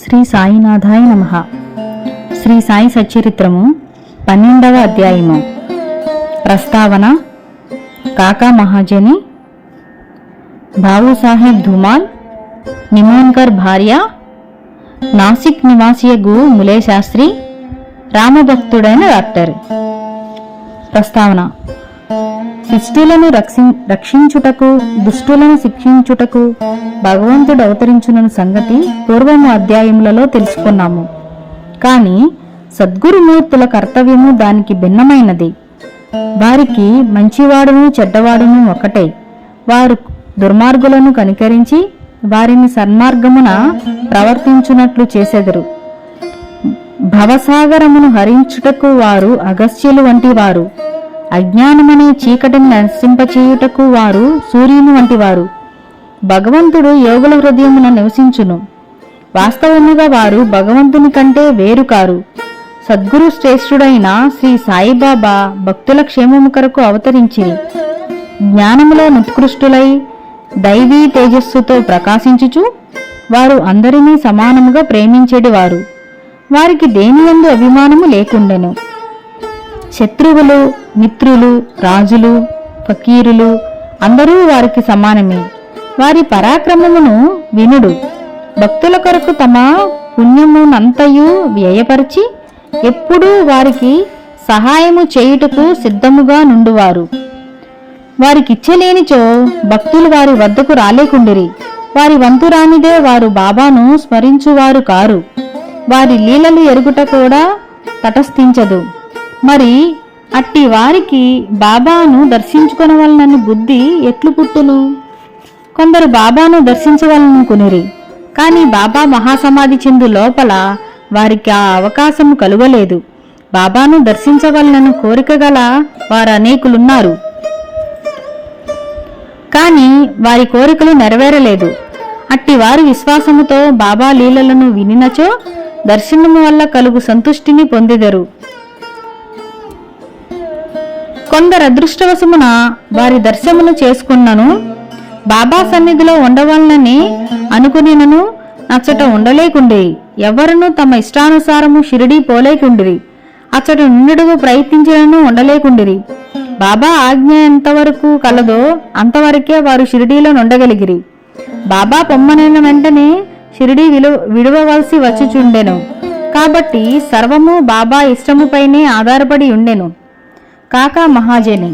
శ్రీ సాయినాథాయ నమ. శ్రీ సాయి సచరిత్రము పన్నెండవ అధ్యాయము. ప్రస్తావన కాకా మహాజని బాబుసాహెబ్ ధుమాల్ నిమోన్కర్ భార్య నాసిక్ నివాసియగు ములే శాస్త్రి రామభక్తుడైన డాక్టర్. ప్రస్తావన శిష్టులను రక్షిం రక్షించుటకు దుష్టులను శిక్షించుటకు భగవంతుడు అవతరించునను సంగతి పూర్వము అధ్యాయములలో తెలుసుకున్నాము. కానీ సద్గురుమూర్తుల కర్తవ్యము దానికి భిన్నమైనది. వారికి మంచివాడును చెడ్డవాడును ఒకటే. వారు దుర్మార్గులను కనికరించి వారిని సన్మార్గమున ప్రవర్తించునట్లు చేసెదరు. భవసాగరమును హరించుటకు వారు అగస్త్యులు వంటి వారు అజ్ఞానమనే చీకటిని నశింపచేయుటకు వారు సూర్యుని వంటివారు. భగవంతుడు యోగుల హృదయమున నివసించును. వాస్తవముగా వారు భగవంతుని కంటే వేరు కారు. సద్గురు శ్రేష్ఠుడైన శ్రీ సాయిబాబా భక్తుల క్షేమము కొరకు అవతరించి జ్ఞానములో నిత్కృష్టులై దైవీ తేజస్సుతో ప్రకాశించుచు వారు అందరినీ సమానముగా ప్రేమించేటివారు వారికి దేనియందు అభిమానము లేకుండెను. శత్రువులు మిత్రులు రాజులు ఫకీరులు అందరూ వారికి సమానమే. వారి పరాక్రమమును వినుడు. భక్తుల కొరకు తమ పుణ్యమునంతయు వ్యయపరిచి ఎప్పుడూ వారికి సహాయము చేయుటకు సిద్ధముగా నుండువారు. వారికిచ్చలేనిచో భక్తులు వారి వద్దకు రాలేకుండిరి. వారి వంతు రానిదే వారు బాబాను స్మరించువారు కారు. వారి లీలలు ఎరుగుట కూడా తటస్థించదు. మరి అట్టి వారికి బాబాను దర్శించుకొనవలనని బుద్ధి ఎట్లు పుట్టును? కొందరు బాబాను దర్శించవలనుకునిరి కానీ బాబా మహాసమాధి చెందు లోపల వారికి ఆ అవకాశము కలుగలేదు. బాబాను దర్శించవలనని కోరిక గల వారు అనేకులున్నారు కానీ వారి కోరికలు నెరవేరలేదు. అట్టివారు విశ్వాసముతో బాబా లీలలను వినినచో దర్శనము వల్ల కలుగు సంతుష్టిని పొందిదరు. కొందరు అదృష్టవశమున వారి దర్శనమును చేసుకున్నాను. బాబా సన్నిధిలో ఉండవలనని అనుకునినను అచ్చట ఉండలేకుండే ఎవరును తమ ఇష్టానుసారము షిరిడీ పోలేకుండిరి. అచ్చట నుండుకు ప్రయత్నించినను ఉండలేకుండిరి. బాబా ఆజ్ఞ ఎంతవరకు కలదో అంతవరకే వారు షిరిడీలో నుండగలిగిరి. బాబా పొమ్మనైన వెంటనే షిరిడీ విలు విడవవలసి వచ్చిచుండెను. కాబట్టి సర్వము బాబా ఇష్టముపైనే ఆధారపడి ఉండెను. కాకా మహాజని.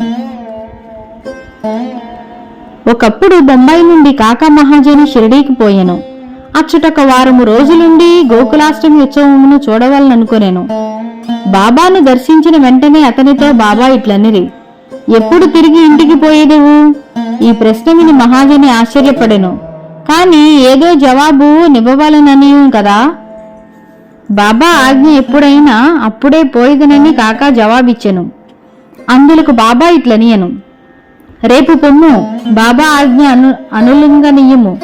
ఒకప్పుడు బొంబాయి నుండి కాకా మహాజని షిరిడీకి పోయెను. అచ్చుటొక వారము రోజులుండి గోకులాష్టమి ఉత్సవమును చూడవాలనుకునేను బాబాను దర్శించిన వెంటనే అతనితో బాబా ఇట్లనిరి. ఎప్పుడు తిరిగి ఇంటికి పోయేదేవు? ఈ ప్రశ్న విని మహాజని ఆశ్చర్యపడెను. కాని ఏదో జవాబు నివ్వవలనని కదా. బాబా ఆజ్ఞ ఎప్పుడైనా అప్పుడే పోయేదనని కాకా జవాబిచ్చెను. అందులకు బాబా ఇట్లనియను. రేపు పొమ్ము బాబా ఆజ్ఞ అను అనులింగనీయము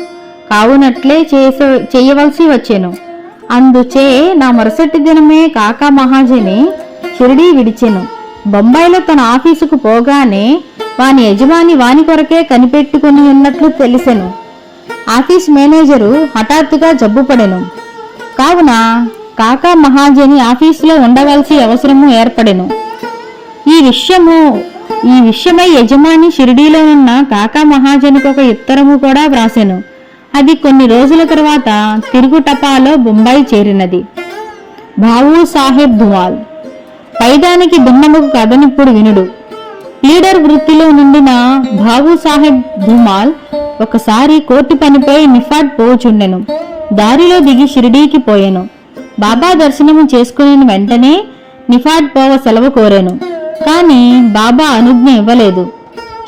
కావునట్లే చేస చేయవలసి వచ్చాను. అందుచే నా మరుసటి దినమే కాకా మహాజని షిరిడీ విడిచెను. బొంబాయిలో తన ఆఫీసుకు పోగానే వాని యజమాని వాని కొరకే కనిపెట్టుకుని ఉన్నట్లు తెలిసెను. ఆఫీస్ మేనేజరు హఠాత్తుగా జబ్బుపడెను. కావున కాకా మహాజని ఆఫీసులో ఉండవలసి అవసరము ఏర్పడెను. ఈ విషయము ఈ విషయమై యజమాని షిరిడీలో ఉన్న కాకా మహాజనుకు ఒక ఉత్తరము కూడా వ్రాసెను. అది కొన్ని రోజుల తర్వాత తిరుగుటపాలో బొంబాయి చేరినది. బావు సాహెబ్ ధువాల్ పైదానికి దున్నముకు కథనిప్పుడు వినుడు. లీడర్ వృత్తిలో నుండిన బాబు సాహెబ్ ధుమాల్ ఒకసారి కోర్టు పనిపై నిఫాట్ పోచుండెను. దారిలో దిగి షిరిడీకి పోయాను. బాబా దర్శనము చేసుకుని వెంటనే నిఫాట్ పోవ సెలవు కోరాను. కానీ బాబా అనుజ్ఞ ఇవ్వలేదు.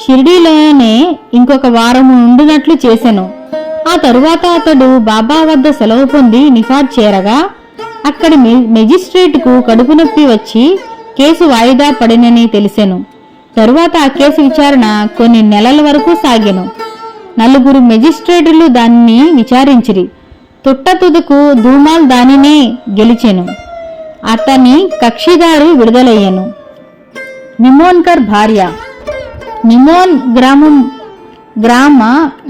షిరిడీలోనే ఇంకొక వారము ఉండినట్లు చేశాను ఆ తరువాత అతడు బాబా వద్ద సెలవు పొంది నిఫాట్ చేరగా అక్కడి మెజిస్ట్రేట్కు కడుపు నొప్పి వచ్చి కేసు వాయిదా పడినని తెలిసెను. తరువాత ఆ కేసు విచారణ కొన్ని నెలల వరకు సాగెను. నలుగురు మెజిస్ట్రేటులు దానిని విచారించిరి. తుట్టతుదుకు ధూమాల్ దానినే గెలిచెను. అతని కక్షిదారు విడుదలయ్యను. నిమోన్కర్ భార్య. నిమోన్ గ్రామం గ్రామ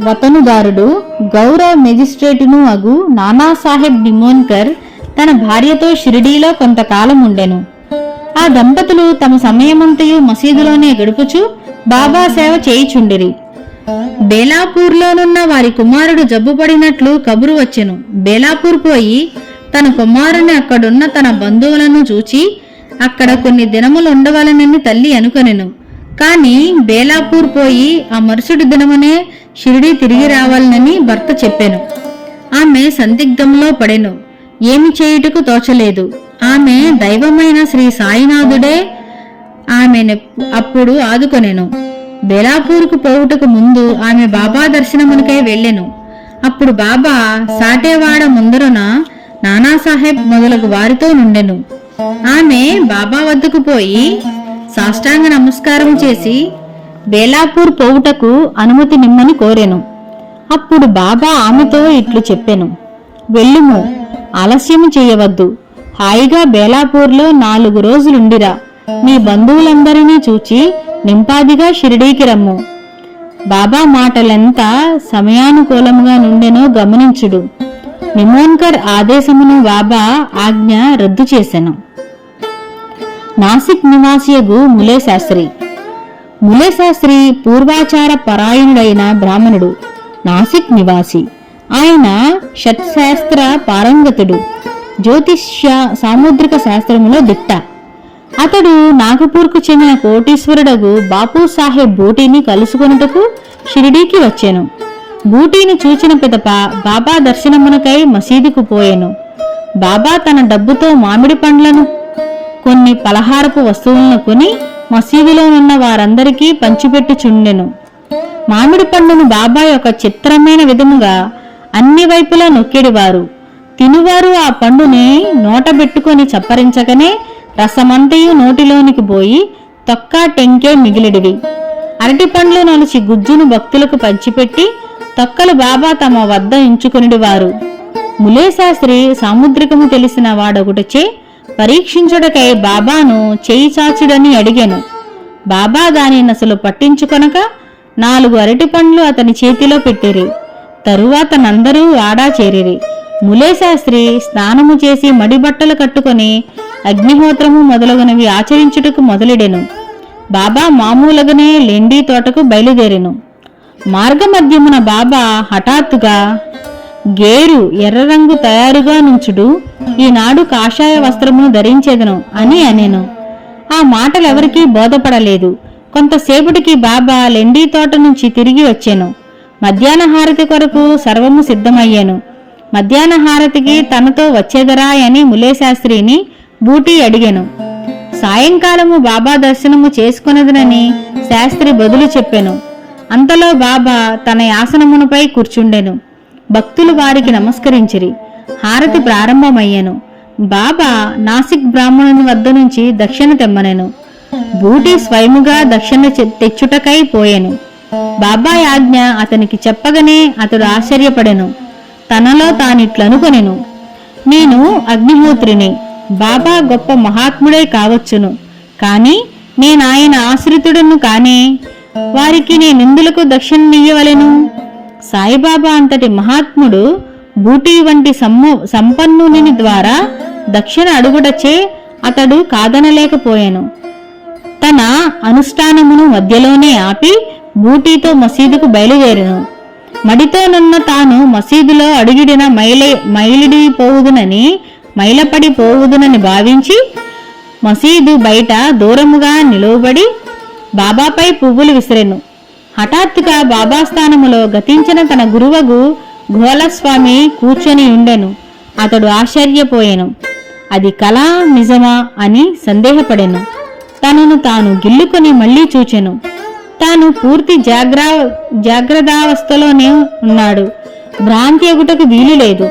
వతనుదారుడు గౌరవ మెజిస్ట్రేటును అగు నానాసాహెబ్ నిమోన్కర్ తన భార్యతో షిరిడీలో కొంతకాలం ఉండెను. ఆ దంపతులు తమ సమయమంతయు మసీదులోనే గడుపుచు బాబా సేవ చేయిచుండిరి. బేలాపూర్లోనున్న వారి కుమారుడు జబ్బుపడినట్లు కబురు వచ్చెను. బేలాపూర్ పోయి తన కుమారుని అక్కడున్న తన బంధువులను చూచి అక్కడ కొన్ని దినములు ఉండవలనని తల్లి అనుకొనెను. కాని బేలాపూర్ పోయి ఆ మరుసటి దినమునే షిరిడి తిరిగి రావాలనని భర్త చెప్పెను. ఆమె సందిగ్ధంలో పడెను. ఏమి చేయుటకు తోచలేదు. ఆమె దైవమైన శ్రీ సాయినాథుడే ఆమెను అప్పుడు ఆదుకొనెను. బెలాపూర్కు పోవుటకు ముందు ఆమె బాబా దర్శనమునికై వెళ్ళెను. అప్పుడు బాబా సాటేవాడ ముందరున నానాసాహెబ్ మొదలగు వారితో నుండెను. ఆమె బాబా వద్దకు పోయి సాష్టాంగ నమస్కారం చేసి బేలాపూర్ పోవుటకు అనుమతి నిమ్మని కోరెను. అప్పుడు బాబా ఆమెతో ఇట్లు చెప్పెను. వెళ్ళుము ఆలస్యము చేయవద్దు. హాయిగా బేలాపూర్లో నాలుగు రోజులుండిరా. మీ బంధువులందరినీ చూచి నింపాదిగా షిరిడీకి రమ్ము. బాబా మాటలెంత సమయానుకూలముగా నుండెనో గమనించుడు. నిమోన్కర్ ఆదేశమును బాబా ఆజ్ఞ రద్దు చేశాను నాసిక్ నివాసియగు ములే శాస్త్రి ములే శాస్త్రి పూర్వాచార పరాయణుడైన బ్రాహ్మణుడు నాసిక్ నివాసి. ఆయన షట్శాస్త్ర పారంగతుడు జ్యోతిష్య సాముద్రిక శాస్త్రములో దిట్ట. అతడు నాగపూర్కు చెందిన కోటీశ్వరుడగు బాపు సాహెబ్ బూటీని కలుసుకొనుటకు షిరిడీకి వచ్చాను. బూటీని చూచిన పిదప బాబా దర్శనమునకై మసీదుకు పోయెను. బాబా తన డబ్బుతో మామిడి పండ్లను కొన్ని పలహారపు వస్తువులను కొని మసీదులో ఉన్న వారందరికీ పంచిపెట్టుచుండెను. మామిడి పండును బాబా యొక్క చిత్రమైన విధముగా అన్ని వైపులా నొక్కేడివారు. తినువారు ఆ పండుని నోటబెట్టుకొని చప్పరించకనే రసమంతయు నోటిలోనికి పోయి తొక్క టెంకే మిగిలిడివి. అరటి పండ్లు నలిచి గుజ్జును భక్తులకు పంచిపెట్టి తొక్కలు బాబా తమ వద్ద ఎంచుకునిడివారు. ములేశాస్త్రి సాముద్రికము తెలిసిన వాడొకటిచే పరీక్షించుటకై బాబాను చేయి చాచుడని అడిగాను. బాబా దానిని అసలు పట్టించుకొనక నాలుగు అరటి పండ్లు అతని చేతిలో పెట్టిరి. తరువాత నందరూ ఆడా చేరిరి. ములేశాస్త్రి స్నానము చేసి మడి బట్టలు కట్టుకొని అగ్నిహోత్రము మొదలగునవి ఆచరించుటకు మొదలెడెను. బాబా మామూలుగానే లెండి తోటకు బయలుదేరెను. మార్గమధ్యమున బాబా హఠాత్తుగా గేరు ఎర్ర రంగు తయారుగా నుంచుడు ఈనాడు కాషాయ వస్త్రమును ధరించేదను అని అనెను. ఆ మాటలెవరికీ బోధపడలేదు. కొంతసేపటికి బాబా లెండీ తోట నుంచి తిరిగి వచ్చాను. మధ్యాహ్న హారతి కొరకు సర్వము సిద్ధమయ్యాను. మధ్యాహ్న హారతికి తనతో వచ్చేదరా అని ములేశాస్త్రిని బూటీ అడిగాను. సాయంకాలము బాబా దర్శనము చేసుకున్నదనని శాస్త్రి బదులు చెప్పాను. అంతలో బాబా తన యాసనమునపై కూర్చుండెను. భక్తులు వారికి నమస్కరించిరి. హారతి ప్రారంభమయ్యాను. బాబా నాసిక్ బ్రాహ్మణుని వద్ద నుంచి దక్షిణ తెమ్మనెను. బూటి స్వయముగా దక్షిణ చె- తెచ్చుటకై పోయాను. బాబా ఆజ్ఞ అతనికి చెప్పగానే అతడు ఆశ్చర్యపడెను. తనలో తానిట్లనుకొనెను. నేను అగ్నిహోత్రిని. బాబా గొప్ప మహాత్ముడే కావచ్చును. కాని నేనాయన ఆశ్రితుడను కానే వారికి నేనెందులకు దక్షిణనియ్యవలెను సాయిబాబా అంతటి మహాత్ముడు బూటీ వంటి సమ్ము సంపన్నుని ద్వారా దక్షిణ అడుగుటచే అతడు కాదనలేకపోయాను. తన అనుష్ఠానమును మధ్యలోనే ఆపి బూటీతో మసీదుకు బయలుదేరెను. మడితోనున్న తాను మసీదులో అడుగిడిన మైలే మైలిడిపోవుదునని మైలపడి పోవుదునని భావించి మసీదు బయట దూరముగా నిలువబడి బాబాపై పువ్వులు విసిరెను. హఠాత్తుగా బాబా స్థానములో గతించిన తన గురువగు ఘోలస్వామి కూర్చొని ఉండెను. అతడు ఆశ్చర్యపోయాను. అది కళా నిజమా అని సందేహపడెను. తనను తాను గిల్లుకొని మళ్ళీ చూచెను. తాను పూర్తి జాగ్రా జాగ్రత్తావస్థలోనే ఉన్నాడు. భ్రాంతి ఎగుటకు వీలు లేదు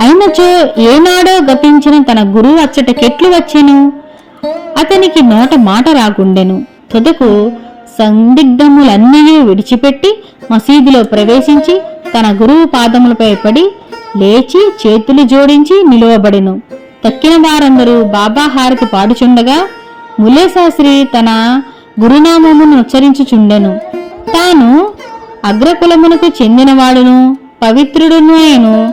అయినచో ఏనాడో గతించిన తన గురువు అచ్చట కెట్లు వచ్చెను. అతనికి నోట మాట రాకుండెను. తుదకు సందిగ్ధములన్నీ విడిచిపెట్టి మసీదులో ప్రవేశించి తన గురువు పాదములపై పడి లేచి చేతులు జోడించి నిలువబడెను. తక్కిన వారందరూ బాబా హారతి పాడుచుండగా ములేశాస్త్రి తన గురునామమును ఉచ్చరించుచుండెను. తాను అగ్రకులమునకు చెందినవాడును పవిత్రుడును అయను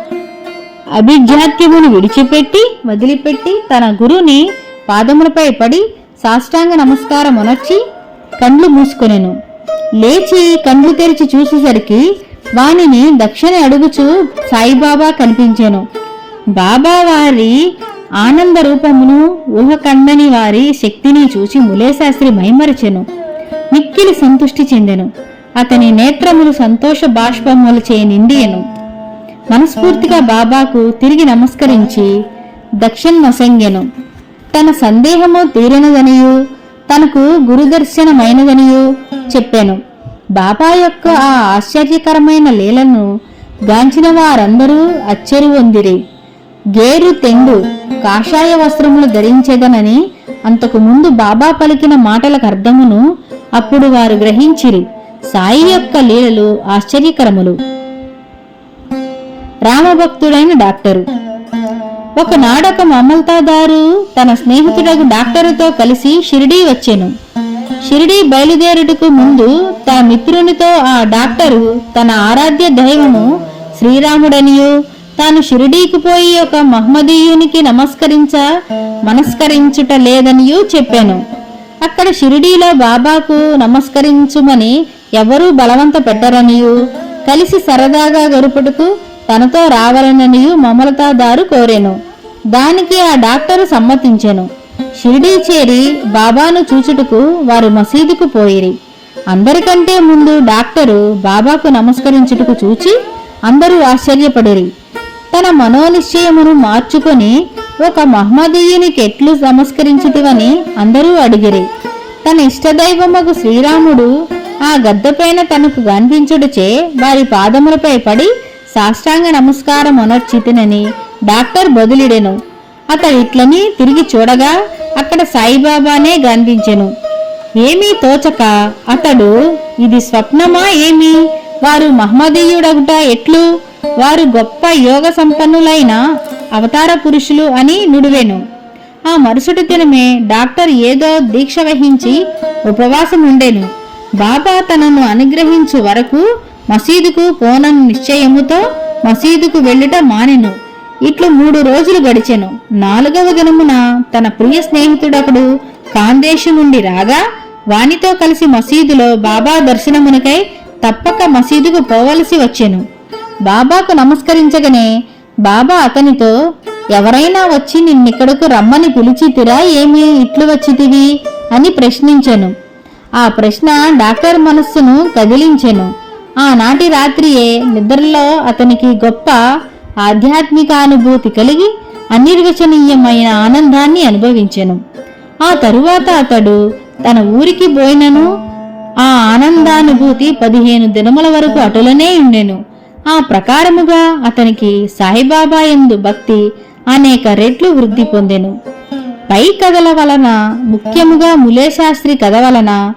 అభిజాత్యమును విడిచిపెట్టి వదిలిపెట్టి తన గురుని పాదములపై పడి సాష్టాంగ నమస్కారమునర్చి కండ్లు మూసుకొనెను. లేచి కండ్లు తెరిచి చూసేసరికి వానిని దక్షిణ అడుగుచు సాయిబాబా కనిపించెను. బాబా వారి ఆనంద రూపమును ఊహకండని వారి శక్తిని చూసి ములేశాస్త్రి మైమరచెను. మిక్కిలి సంతుష్టి చెందెను. అతని నేత్రములు సంతోష బాష్పములచే నిండియను. మనస్ఫూర్తిగా బాబాకు తిరిగి నమస్కరించి దక్షిణ నొసంగెను. తన సందేహము తీరనదనియు తనకు గురుదర్శనమైనదనియు చెప్పాను. బాబా యొక్క ఆ ఆశ్చర్యకరమైన లీలను గాంచిన వారందరూ అచ్చరి గేరు తెండు కాషాయ వస్త్రములు ధరించేదనని అంతకు ముందు బాబా పలికిన మాటలకు అర్థమును అప్పుడు వారు గ్రహించిరి. సాయి యొక్క లీలలు ఆశ్చర్యకరములు. రామభక్తుడైన డాక్టరు ఒకనాడొక మమల్తాదారు తన స్నేహితుడకు డాక్టరుతో కలిసి షిరిడీ వచ్చెను. షిరిడీ బయలుదేరుటకు ముందు తన మిత్రునితో ఆ డాక్టరు తన ఆరాధ్య దైవము శ్రీరాముడనియు తాను షిరిడీకి పోయి ఒక మహమ్మదీయునికి నమస్కరించ మనస్కరించుట లేదనియూ చెప్పాను. అక్కడ షిరిడీలో బాబాకు నమస్కరించుమని ఎవరూ బలవంత పెట్టరనియు. కలిసి సరదాగా గరుపుటకు తనతో రావాలననియు మమలతాదారు కోరెను. దానికి ఆ డాక్టరు సమ్మతించెను. షిరిడీ చేరి బాబాను చూచుటకు వారు మసీదుకు పోయిరి. అందరికంటే ముందు డాక్టరు బాబాకు నమస్కరించుటకు చూచి అందరూ ఆశ్చర్యపడిరి. తన మనోనిశ్చయమును మార్చుకొని ఒక మహమ్మదీయునికి కెట్లు నమస్కరించుటివని అందరూ అడిగిరి. తన ఇష్టదైవమగు శ్రీరాముడు ఆ గద్దపైన తనకు కనిపించుటచే వారి పాదములపై పడి సాష్టాంగ నమస్కారం అనర్చితినని డాక్టర్ బదులిడెను. అతడు ఇట్లని తిరిగి చూడగా అక్కడ సాయిబాబానే గంధించెను. ఏమీ తోచక అతడు ఇది స్వప్నమా ఏమి? వారు మహమ్మదీయుడగుట ఎట్లు? వారు గొప్ప యోగ సంపన్నులైన అవతార పురుషులు అని నుడివెను. ఆ మరుసటి దినమే డాక్టర్ ఏదో దీక్ష వహించి ఉపవాసం ఉండెను బాబా తనను అనుగ్రహించు వరకు మసీదుకు పోనం నిశ్చయముతో మసీదుకు వెళ్ళుట మానెను. ఇట్లు మూడు రోజులు గడిచెను. నాలుగవ దినమున తన ప్రియ స్నేహితుడొకడు కాందేశు నుండి రాగా వానితో కలిసి మసీదులో బాబా దర్శనమునకై తప్పక మసీదుకు పోవలసి వచ్చెను. బాబాకు నమస్కరించగానే బాబా అతనితో ఎవరైనా వచ్చి నిన్నిక్కడకు రమ్మని పిలిచితిరా ఏమి? ఇట్లు వచ్చితివి? అని ప్రశ్నించెను. ఆ ప్రశ్న డాక్టర్ మనస్సును కదిలించెను. ఆనాటి రాత్రియే నిద్రలో అతనికి గొప్ప ఆధ్యాత్మిక అనుభూతి కలిగి అనిర్వచనీయమైన ఆనందాన్ని అనుభవించెను. ఆ తరువాత అతడు తన ఊరికి పోయినను. ఆ ఆనందానుభూతి పదిహేను దినముల వరకు అటులనే ఉండెను. ఆ ప్రకారముగా అతనికి సాయిబాబా ఎందు భక్తి అనేక రెట్లు వృద్ధి పొందెను. పై కథల వలన ముఖ్యముగా ములేశాస్త్రి కథ వలన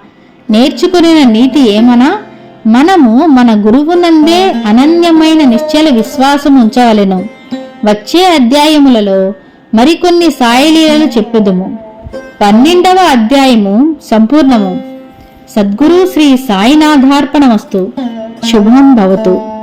నేర్చుకునే నీతి ఏమనా? మనము మన గురువునందే అనన్యమైన నిశ్చల విశ్వాసం ఉంచవలెను. వచ్చే అధ్యాయములలో మరికొన్ని సాయిలీలను చెప్పుదుము. పన్నెండవ అధ్యాయము సంపూర్ణము. సద్గురు శ్రీ సాయినాథార్పణమస్తు. శుభం భవతు.